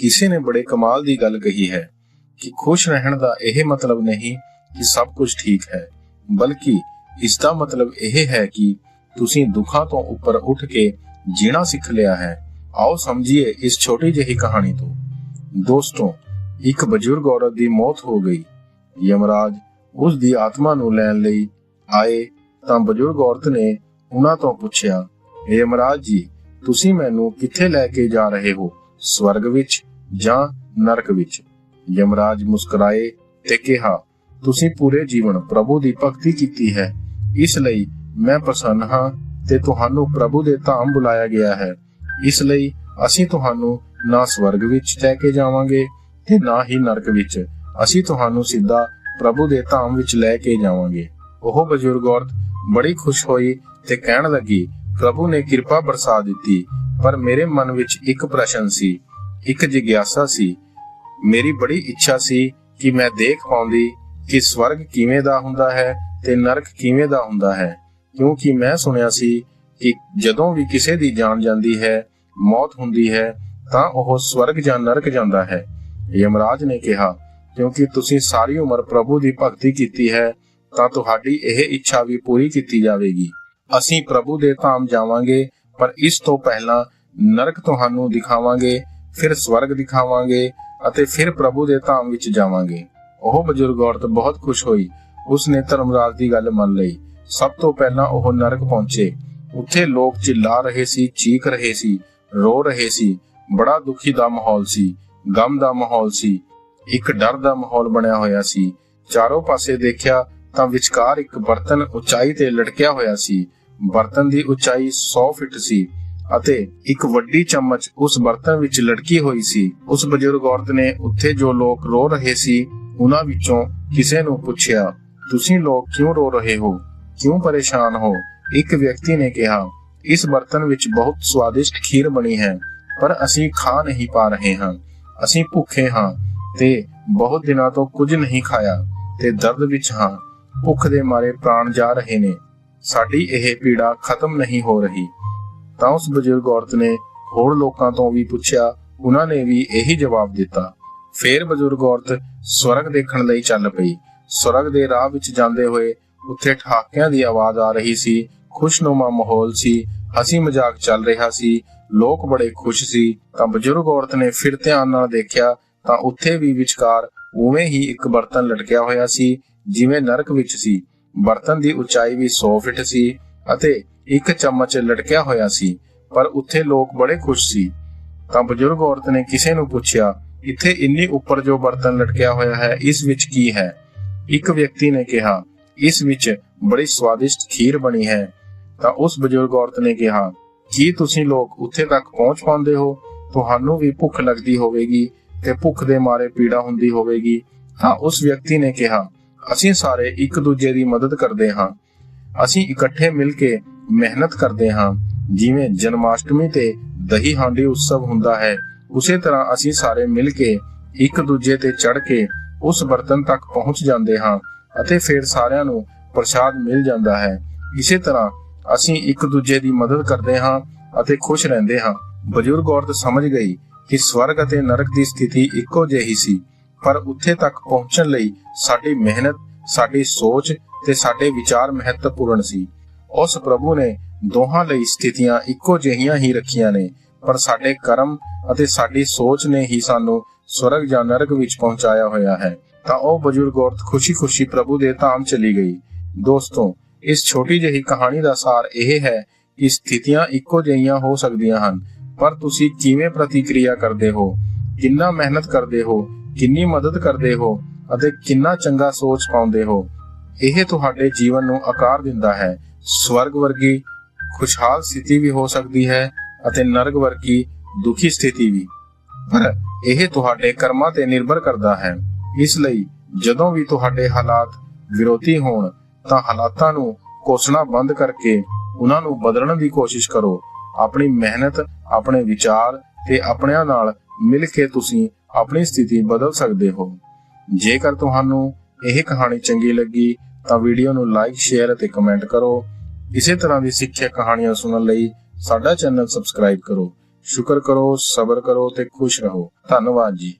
ਕਿਸੇ ਨੇ ਬੜੇ ਕਮਾਲ ਦੀ ਗੱਲ ਕਹੀ ਹੈ ਕਿ ਖੁਸ਼ ਰਹਿਣ ਦਾ ਇਹ ਮਤਲਬ ਨਹੀਂ ਕਿ ਸਭ ਕੁਝ ਠੀਕ ਹੈ, ਬਲਕਿ ਇਸ ਦਾ ਮਤਲਬ ਇਹ ਹੈ ਕਿ ਤੁਸੀਂ ਦੁੱਖਾਂ ਤੋਂ ਉੱਪਰ ਉੱਠ ਕੇ ਜੀਣਾ ਸਿੱਖ ਲਿਆ ਹੈ। ਆਓ ਸਮਝੀਏ ਇਸ ਛੋਟੀ ਜਿਹੀ ਕਹਾਣੀ ਤੋਂ। ਦੋਸਤੋ, ਇੱਕ ਬਜ਼ੁਰਗ ਔਰਤ ਦੀ ਮੌਤ ਹੋ ਗਈ। ਯਮਰਾਜ ਉਸ ਦੀ ਆਤਮਾ ਨੂੰ ਲੈਣ ਲਈ ਆਏ ਤਾਂ ਬਜ਼ੁਰਗ ਔਰਤ ਨੇ ਉਹਨਾਂ ਤੋਂ ਪੁੱਛਿਆ, ਯਮਰਾਜ ਜੀ, ਤੁਸੀਂ ਮੈਨੂੰ ਕਿੱਥੇ ਲੈ ਕੇ ਜਾ ਰਹੇ ਹੋ? ਸਵਰਗ ਵਿੱਚ? ਜਾਂ ਨਰਕ ਵਿੱਚ। ਯਮਰਾਜ ਮੁਸਕਰਾਏ ਤੇ ਕਿਹਾ, ਤੁਸੀਂ ਪੂਰੇ ਜੀਵਨ ਪ੍ਰਭੂ ਦੀ ਭਗਤੀ ਕੀਤੀ ਹੈ। ਇਸ ਲਈ ਮੈਂ ਪ੍ਰਸੰਨ ਹਾਂ ਤੇ ਤੁਹਾਨੂੰ ਪ੍ਰਭੂ ਦੇ ਧਾਮ ਬੁਲਾਇਆ ਗਿਆ ਹੈ। ਇਸ ਲਈ ਅਸੀਂ ਤੁਹਾਨੂੰ ਨਾ ਸਵਰਗ ਵਿੱਚ ਲੈ ਕੇ ਜਾਵਾਂਗੇ ਤੇ ਨਾ ਹੀ ਨਰਕ ਵਿੱਚ। ਅਸੀਂ ਤੁਹਾਨੂੰ ਸਿੱਧਾ ਪ੍ਰਭੂ ਦੇ ਧਾਮ ਵਿੱਚ ਲੈ ਕੇ ਜਾਵਾਂਗੇ। ਉਹ ਬਜ਼ੁਰਗ ਔਰਤ ਬੜੀ ਖੁਸ਼ ਹੋਈ ਤੇ ਕਹਿਣ ਲੱਗੀ, ਪ੍ਰਭੂ ਨੇ ਕਿਰਪਾ ਬਰਸਾ ਦਿੱਤੀ, ਪਰ ਮੇਰੇ ਮਨ ਵਿੱਚ ਇੱਕ ਪ੍ਰਸ਼ਨ ਸੀ। ਇੱਕ ਜਿਗਿਆਸਾ ਸੀ। ਮੇਰੀ ਬੜੀ ਇੱਛਾ ਸੀ ਕਿ ਮੈਂ ਦੇਖ ਪਾਉਂਦੀ ਕਿ ਸਵਰਗ ਕਿਵੇਂ ਦਾ ਹੁੰਦਾ ਹੈ ਤੇ ਨਰਕ ਕਿਵੇਂ ਦਾ ਹੁੰਦਾ ਹੈ। ਕਿਉਂਕਿ ਮੈਂ ਸੁਣਿਆ ਸੀ ਕਿ ਜਦੋਂ ਵੀ ਕਿਸੇ ਦੀ ਜਾਨ ਜਾਂਦੀ ਹੈ, ਮੌਤ ਹੁੰਦੀ ਹੈ, ਤਾਂ ਉਹ ਸਵਰਗ ਜਾਂ ਨਰਕ ਜਾਂਦਾ ਹੈ। ਯਮਰਾਜ ਨੇ ਕਿਹਾ, ਕਿਉਂਕਿ ਤੁਸੀਂ ਸਾਰੀ ਉਮਰ ਪ੍ਰਭੂ ਦੀ ਭਗਤੀ ਕੀਤੀ ਹੈ, ਤਾਂ ਤੁਹਾਡੀ ਇਹ ਇੱਛਾ ਵੀ ਪੂਰੀ ਕੀਤੀ ਜਾਵੇਗੀ। ਅਸੀਂ ਪ੍ਰਭੂ ਦੇ ਧਾਮ ਜਾਵਾਂਗੇ, ਪਰ ਇਸ ਤੋਂ ਪਹਿਲਾਂ ਨਰਕ ਤੁਹਾਨੂੰ ਦਿਖਾਵਾਂਗੇ ਫਿਰ ਸਵਰਗ ਦਿਖਾਵਾਂਗੇ ਅਤੇ ਫਿਰ ਪ੍ਰਭੂ ਦੇ ਧਾਮ ਵਿੱਚ ਜਾਵਾਂਗੇ। ਉਹ ਬਜ਼ੁਰਗ ਔਰਤ ਬਹੁਤ ਖੁਸ਼ ਹੋਈ। ਉਸਨੇ ਧਰਮਰਾਜ ਦੀ ਗੱਲ ਮੰਨ ਲਈ। ਸਭ ਤੋਂ ਪਹਿਲਾਂ ਉਹ ਨਰਕ ਪਹੁੰਚੇ। ਉੱਥੇ ਲੋਕ ਚਿੱਲਾ ਰਹੇ ਸੀ, ਚੀਖ ਰਹੇ ਸੀ, ਰੋ ਰਹੇ ਸੀ। ਬੜਾ ਦੁਖੀ ਦਾ ਮਾਹੌਲ ਸੀ, ਗਮ ਦਾ ਮਾਹੌਲ ਸੀ। ਇੱਕ ਡਰ ਦਾ ਮਾਹੌਲ ਬਣਿਆ ਹੋਇਆ ਸੀ। ਚਾਰੋਂ ਪਾਸੇ ਦੇਖਿਆ ਤਾਂ ਵਿਚਕਾਰ ਇੱਕ ਬਰਤਨ ਉਚਾਈ ਤੇ ਲਟਕਿਆ ਹੋਇਆ ਸੀ। ਬਰਤਨ ਦੀ ਉਚਾਈ 100 ਫਿਟ ਸੀ। ਅਤੇ ਇੱਕ ਵੱਡੀ ਚਮਚ ਉਸ ਬਰਤਨ ਵਿੱਚ ਲਟਕੀ ਹੋਈ ਸੀ। ਉਸ ਬਜ਼ੁਰਗ ਔਰਤ ਨੇ ਉੱਥੇ ਜੋ ਲੋਕ ਰੋ ਰਹੇ ਸੀ, ਉਹਨਾਂ ਵਿੱਚੋਂ ਕਿਸੇ ਨੂੰ ਪੁੱਛਿਆ, ਤੁਸੀਂ ਲੋਕ ਕਿਉਂ ਰੋ ਰਹੇ ਹੋ? ਕਿਉਂ ਪਰੇਸ਼ਾਨ ਹੋ? ਇੱਕ ਵਿਅਕਤੀ ਨੇ ਕਿਹਾ, ਇਸ ਬਰਤਨ ਵਿੱਚ ਬਹੁਤ ਸਵਾਦਿਸ਼ਟ ਖੀਰ ਬਣੀ ਹੈ, ਪਰ ਅਸੀਂ ਖਾ ਨਹੀਂ ਪਾ ਰਹੇ ਹਾਂ। ਅਸੀਂ ਭੁੱਖੇ ਹਾਂ ਤੇ ਬਹੁਤ ਦਿਨਾਂ ਤੋਂ ਕੁਝ ਨਹੀਂ ਖਾਇਆ ਤੇ ਦਰਦ ਵਿੱਚ ਹਾਂ। ਭੁੱਖ ਦੇ ਮਾਰੇ ਪ੍ਰਾਣ ਜਾ ਰਹੇ ਨੇ। ਸਾਡੀ ਇਹ ਪੀੜਾ ਖਤਮ ਨਹੀਂ ਹੋ ਰਹੀ। ਤਾਂ ਉਸ ਬਜ਼ੁਰਗ ਔਰਤ ਨੇ ਹੋਰ ਲੋਕਾਂ ਤੋਂ ਵੀ ਪੁੱਛਿਆ, ਉਹਨਾਂ ਨੇ ਵੀ ਇਹੀ ਜਵਾਬ ਦਿੱਤਾ। ਫੇਰ ਬਜ਼ੁਰਗ ਔਰਤ ਸਵਰਗ ਦੇਖਣ ਲਈ ਚੱਲ ਪਈ। ਸਵਰਗ ਦੇ ਰਾਹ ਵਿੱਚ ਜਾਂਦੇ ਹੋਏ ਉੱਥੇ ਠਾਕਿਆਂ ਦੀ ਆਵਾਜ਼ ਆ ਰਹੀ ਸੀ। ਖੁਸ਼ਨੁਮਾ ਮਾਹੌਲ ਸੀ। ਹਸੀ ਮਜ਼ਾਕ ਚੱਲ ਰਿਹਾ ਸੀ। ਲੋਕ ਬੜੇ ਖੁਸ਼ ਸੀ। ਤਾਂ ਬਜ਼ੁਰਗ ਔਰਤ ਨੇ ਫਿਰ ਧਿਆਨ ਨਾਲ ਦੇਖਿਆ ਤਾਂ ਉੱਥੇ ਵੀ ਵਿਚਕਾਰ ਉਵੇਂ ਹੀ ਇੱਕ ਬਰਤਨ ਲਟਕਿਆ ਹੋਇਆ ਸੀ, ਜਿਵੇਂ ਨਰਕ ਵਿੱਚ ਸੀ। ਬਰਤਨ ਦੀ ਉਚਾਈ ਵੀ 100 ਫਿਟ ਸੀ। ਅਤੇ ਇੱਕ ਚਮਚ ਲਟਕਿਆ ਹੋਇਆ ਸੀ, ਪਰ ਉੱਥੇ ਲੋਕ ਬੜੇ ਖੁਸ਼ ਸੀ। ਤਾਂ ਬਜ਼ੁਰਗ ਔਰਤ ਨੇ ਕਿਸੇ ਨੂੰ ਪੁੱਛਿਆ, ਇੱਥੇ ਇੰਨੀ ਉੱਪਰ ਜੋ ਬਰਤਨ ਲਟਕਿਆ ਹੋਇਆ ਹੈ, ਇਸ ਵਿੱਚ ਕੀ ਹੈ? ਇੱਕ ਵਿਅਕਤੀ ਨੇ ਕਿਹਾ, ਇਸ ਵਿੱਚ ਬੜੀ ਸਵਾਦਿਸ਼ਟ ਖੀਰ ਬਣੀ ਹੈ। ਤਾਂ ਉਸ ਬਜ਼ੁਰਗ ਔਰਤ ਨੇ ਕਿਹਾ, ਕੀ ਤੁਸੀਂ ਲੋਕ ਉੱਥੇ ਤੱਕ ਪਹੁੰਚ ਪਾਉਂਦੇ ਹੋ? ਤੁਹਾਨੂੰ ਵੀ ਭੁੱਖ ਲੱਗਦੀ ਹੋਵੇਗੀ ਤੇ ਭੁੱਖ ਦੇ ਮਾਰੇ ਪੀੜਾ ਹੁੰਦੀ ਹੋਵੇਗੀ। ਤਾਂ ਉਸ ਵਿਅਕਤੀ ਨੇ ਕਿਹਾ, ਅਸੀਂ ਸਾਰੇ ਇੱਕ ਦੂਜੇ ਦੀ ਮਦਦ ਕਰਦੇ ਹਾਂ। ਅਸੀਂ ਇਕੱਠੇ ਮਿਲ ਕੇ ਮਿਹਨਤ ਕਰਦੇ ਹਾਂ। ਜਿਵੇਂ ਜਨਮਾਸ਼ਟਮੀ ਤੇ ਦਹੀਂ ਹਾਂਡੀ ਉਤਸਵ ਹੁੰਦਾ ਹੈ, ਉਸੇ ਤਰ੍ਹਾਂ ਅਸੀਂ ਸਾਰੇ ਮਿਲ ਕੇ ਇੱਕ ਦੂਜੇ ਤੇ ਚੜ ਕੇ ਉਸ ਬਰਤਨ ਤੱਕ ਪਹੁੰਚ ਜਾਂਦੇ ਹਾਂ ਅਤੇ ਫਿਰ ਸਾਰਿਆਂ ਨੂੰ ਪ੍ਰਸ਼ਾਦ ਮਿਲ ਜਾਂਦਾ ਹੈ। ਇਸੇ ਤਰ੍ਹਾਂ ਅਸੀਂ ਇੱਕ ਦੂਜੇ ਦੀ ਮਦਦ ਕਰਦੇ ਹਾਂ ਅਤੇ ਖੁਸ਼ ਰਹਿੰਦੇ ਹਾਂ। ਬਜ਼ੁਰਗ ਔਰਤ ਸਮਝ ਗਈ ਕਿ ਸਵਰਗ ਅਤੇ ਨਰਕ ਦੀ ਸਥਿਤੀ ਇੱਕੋ ਜਿਹੀ ਸੀ, ਪਰ ਉੱਥੇ ਤੱਕ ਪਹੁੰਚਣ ਲਈ ਸਾਡੀ ਮਿਹਨਤ ਸਾਡੀ ਸੋਚ ਤੇ ਸਾਡੇ ਵਿਚਾਰ ਮਹੱਤਵਪੂਰਨ ਸੀ। ਉਸ ਪ੍ਰਭੂ ਨੇ ਦੋਹਾਂ ਲਈ ਸਥਿਤੀਆਂ ਇੱਕੋ ਜਿਹੀਆਂ ਹੀ ਰੱਖੀਆਂ ਨੇ, ਪਰ ਸਾਡੇ ਕਰਮ ਅਤੇ ਸਾਡੀ ਸੋਚ ਨੇ ਹੀ ਸਾਨੂੰ ਸਵਰਗ ਜਾਂ ਨਰਕ ਵਿੱਚ ਪਹੁੰਚਾਇਆ ਹੋਇਆ ਹੈ। ਤਾਂ ਉਹ ਬਜ਼ੁਰਗ ਔਰਤ ਖੁਸ਼ੀ-ਖੁਸ਼ੀ ਪ੍ਰਭੂ ਦੇ ਧਾਮ ਚਲੀ ਗਈ। ਦੋਸਤੋ, ਇਸ ਛੋਟੀ ਜਿਹੀ ਕਹਾਣੀ ਦਾ ਸਾਰ ਇਹ ਹੈ ਕਿ ਸਥਿਤੀਆਂ ਇੱਕੋ ਜਿਹੀਆਂ ਹੋ ਸਕਦੀਆਂ ਹਨ, ਪਰ ਤੁਸੀਂ ਕਿਵੇਂ ਪ੍ਰਤੀਕਿਰਿਆ ਕਰਦੇ ਹੋ? ਕਿੰਨਾ ਮਿਹਨਤ ਕਰਦੇ ਹੋ? ਕਿੰਨੀ ਮਦਦ ਕਰਦੇ ਹੋ? ਅਤੇ ਕਿੰਨਾ ਚੰਗਾ ਸੋਚ ਪਾਉਂਦੇ ਹੋ। ਇਹ ਤੁਹਾਡੇ ਜੀਵਨ ਨੂੰ ਆਕਾਰ ਦਿੰਦਾ ਹੈ। ਸਵਰਗ ਵਰਗੀ ਖੁਸ਼ਹਾਲ ਸਥਿਤੀ ਵੀ ਹੋ ਸਕਦੀ ਹੈ ਅਤੇ ਨਰਕ ਵਰਗੀ ਦੁਖੀ ਸਥਿਤੀ ਵੀ। ਪਰ ਇਹ ਤੁਹਾਡੇ ਕਰਮਾਂ ਤੇ ਨਿਰਭਰ ਕਰਦਾ ਹੈ। ਇਸ ਲਈ ਜਦੋਂ ਵੀ ਤੁਹਾਡੇ ਹਾਲਾਤ ਵਿਰੋਧੀ ਹੋਣ, ਤਾਂ ਹਾਲਾਤਾਂ ਨੂੰ ਕੋਸਣਾ ਬੰਦ ਕਰਕੇ ਉਹਨਾਂ ਨੂੰ ਬਦਲਣ ਦੀ ਕੋਸ਼ਿਸ਼ ਕਰੋ। ਆਪਣੀ ਮਿਹਨਤ, ਆਪਣੇ ਵਿਚਾਰ ਤੇ ਆਪਣਿਆਂ ਨਾਲ ਮਿਲ ਕੇ ਤੁਸੀਂ ਆਪਣੀ ਸਥਿਤੀ ਬਦਲ ਸਕਦੇ ਹੋ। ਜੇਕਰ ਤੁਹਾਨੂੰ ਇਹ ਕਹਾਣੀ ਚੰਗੀ ਲੱਗੀ, ਤਾਂ ਵੀਡੀਓ ਨੂੰ ਲਾਈਕ ਸ਼ੇਅਰ ਅਤੇ ਕਮੈਂਟ ਕਰੋ। ਇਸੇ ਤਰ੍ਹਾਂ ਦੀ ਸਿੱਖਿਆ ਕਹਾਣੀਆਂ ਸੁਣਨ ਲਈ ਸਾਡਾ ਚੈਨਲ ਸਬਸਕ੍ਰਾਈਬ ਕਰੋ। ਸ਼ੁਕਰ ਕਰੋ, ਸਬਰ ਕਰੋ ਤੇ ਖੁਸ਼ ਰਹੋ। ਧੰਨਵਾਦ ਜੀ।